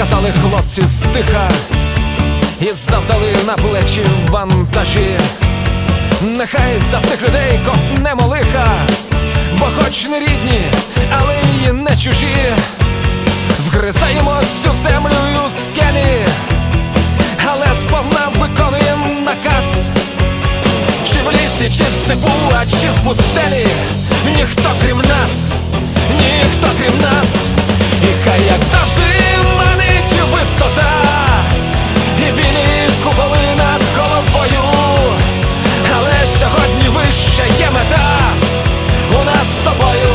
сказали хлопці стиха, і завдали на плечі вантажі. Нехай за цих людей ковтнемо лиха, бо хоч не рідні, але й не чужі. Вгризаємось у землю і у скелі, але сповна виконуємо наказ. Чи в лісі, чи в степу, а чи в пустелі, ніхто крім нас z tobою